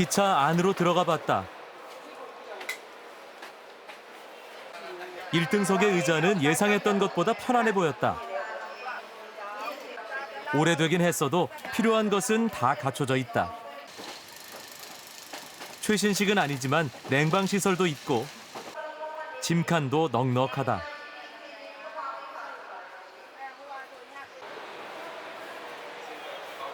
기차 안으로 들어가 봤다. 1등석의 의자는 예상했던 것보다 편안해 보였다. 오래되긴 했어도 필요한 것은 다 갖춰져 있다. 최신식은 아니지만 냉방 시설도 있고 짐칸도 넉넉하다.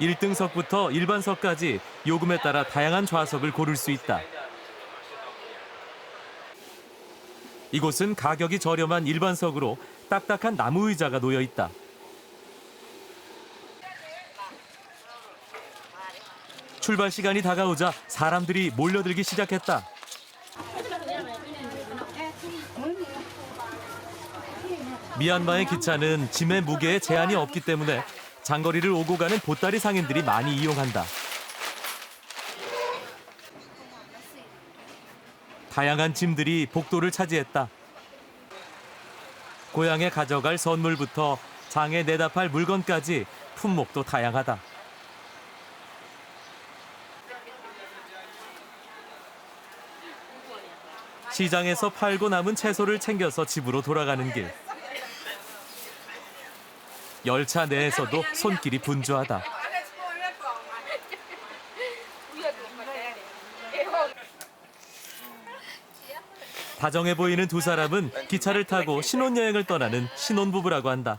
일등석부터 일반석까지 요금에 따라 다양한 좌석을 고를 수 있다. 이곳은 가격이 저렴한 일반석으로 딱딱한 나무 의자가 놓여 있다. 출발 시간이 다가오자 사람들이 몰려들기 시작했다. 미얀마의 기차는 짐의 무게에 제한이 없기 때문에 장거리를 오고 가는 보따리 상인들이 많이 이용한다. 다양한 짐들이 복도를 차지했다. 고향에 가져갈 선물부터 장에 내다 팔 물건까지 품목도 다양하다. 시장에서 팔고 남은 채소를 챙겨서 집으로 돌아가는 길. 열차 내에서도 손길이 분주하다. 다정해 보이는 두 사람은 기차를 타고 신혼여행을 떠나는 신혼부부라고 한다.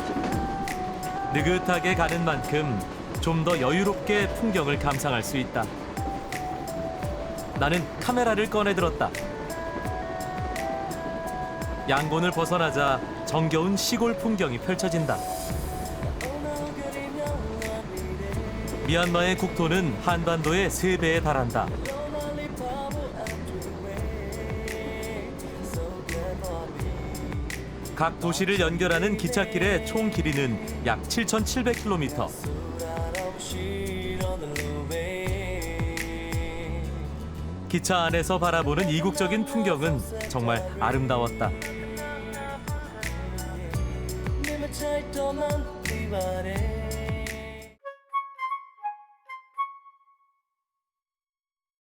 느긋하게 가는 만큼 좀 더 여유롭게 풍경을 감상할 수 있다. 나는 카메라를 꺼내 들었다. 양곤을 벗어나자 정겨운 시골 풍경이 펼쳐진다. 미얀마의 국토는 한반도의 세배에 달한다. 각 도시를 연결하는 기찻길의 총 길이는 약 7,700km. 기차 안에서 바라보는 이국적인 풍경은 정말 아름다웠다.